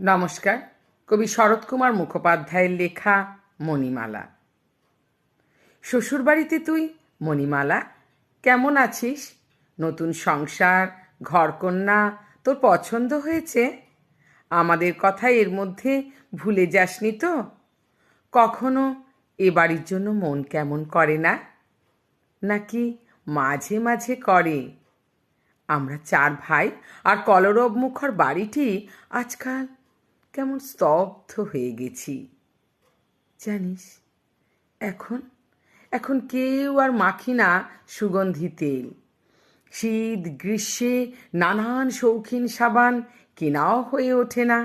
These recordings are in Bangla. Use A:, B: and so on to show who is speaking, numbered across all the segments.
A: নমস্কার, কবি শরৎকুমার মুখোপাধ্যায়ের লেখা মণিমালা। শ্বশুরবাড়িতে তুই, মণিমালা, কেমন আছিস? নতুন সংসার, ঘরকন্যা, তোর পছন্দ হয়েছে? আমাদের কথা এর মধ্যে ভুলে যাসনি তো? কখনো এ বাড়ির জন্য মন কেমন করে না? নাকি মাঝে মাঝে করে? আমরা চার ভাই আর কলরব মুখর বাড়িটি আজকাল কেমন স্তব্ধ হয়ে গেছি। জানিস, এখন এখন কেউ আর মাখি না সুগন্ধি তেল। শীত, গ্রীষ্মে নানান শৌখিন সাবান কেনাও হয়ে ওঠে না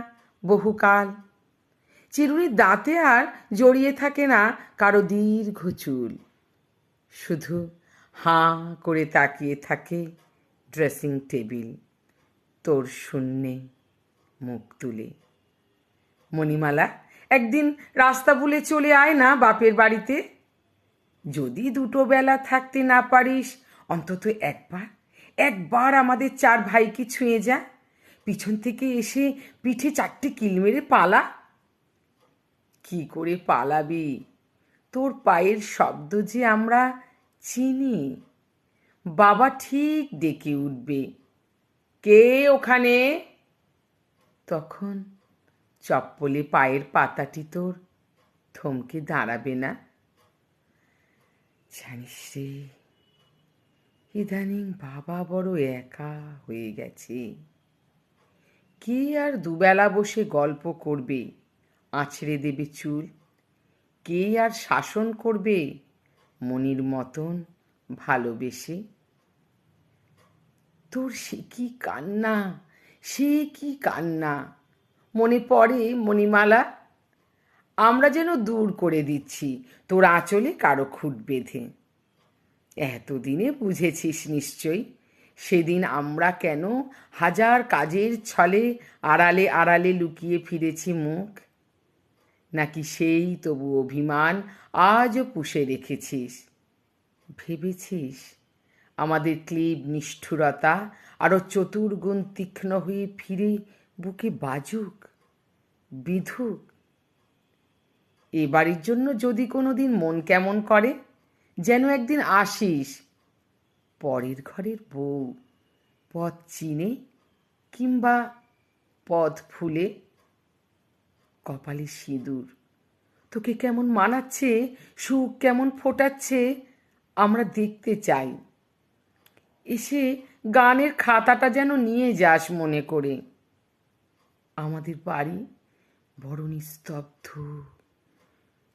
A: বহুকাল। চিরুনির দাঁতে আর জড়িয়ে থাকে না কারও দীর্ঘ চুল। শুধু হাঁ করে তাকিয়ে থাকে ড্রেসিং টেবিল, তোর শূন্যে মুখ তুলে। মণিমালা, একদিন রাস্তা ভুলে চলে আয় না বাপের বাড়িতে। যদি দুটো বেলা থাকতে না পারিস, অন্তত একবার একবার আমাদের চার ভাইকে ছুঁয়ে যা। পিছন থেকে এসে পিঠে চারটে কিল মেরে পালা। কি করে পালাবি? তোর পায়ের শব্দ যে আমরা চিনি। বাবা ঠিক ডেকে উঠবে। কে ওখানে? তখন চপ্পলে পায়ের পাতাটি তোর, থমকে দাঁড়াবে না। জানিস রে, ইদানিং বাবা বড় একা হয়ে গেছে। কে আর দুবেলা বসে গল্প করবে? আছড়ে দেবে চুল। কে আর শাসন করবে? মনির মতন ভালোবেসে। তোর সে কি কান্না? সে কি কান্না? মনে পড়ে মণিমালা, আমরা যেন দূর করে দিচ্ছি তোর আঁচলে কারও খুঁট বেঁধে। এতদিনে বুঝেছিস নিশ্চয়ই, সেদিন আমরা কেন হাজার কাজের ছলে আড়ালে আড়ালে লুকিয়ে ফিরেছি মুখ? নাকি সেই তবু অভিমান আজও পুষে রেখেছিস? ভেবেছিস আমাদের ক্লিব নিষ্ঠুরতা আরও চতুর্গুণ তীক্ষ্ণ হয়ে ফিরে বুকে বাজুক? বিধুক এ বাড়ির জন্য যদি কোনো দিন মন কেমন করে, যেন একদিন আসিস। পরের ঘরের বউ, পথ চিনে কিংবা পথ ফুলে। কপালে সিঁদুর, তোকে কেমন মানাচ্ছে, সুখ কেমন ফোটাচ্ছে, আমরা দেখতে চাই। এসে গানের খাতাটা যেন নিয়ে যাস মনে করে। আমাদের বাড়ি বড় নিস্তব্ধ।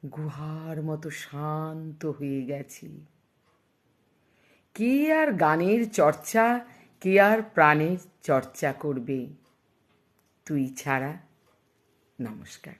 A: গুহার মতো শান্ত হয়ে গেছি। কে আর গানের চর্চা, কে আর প্রাণের চর্চা করবে? তুই ছাড়া নমস্কার।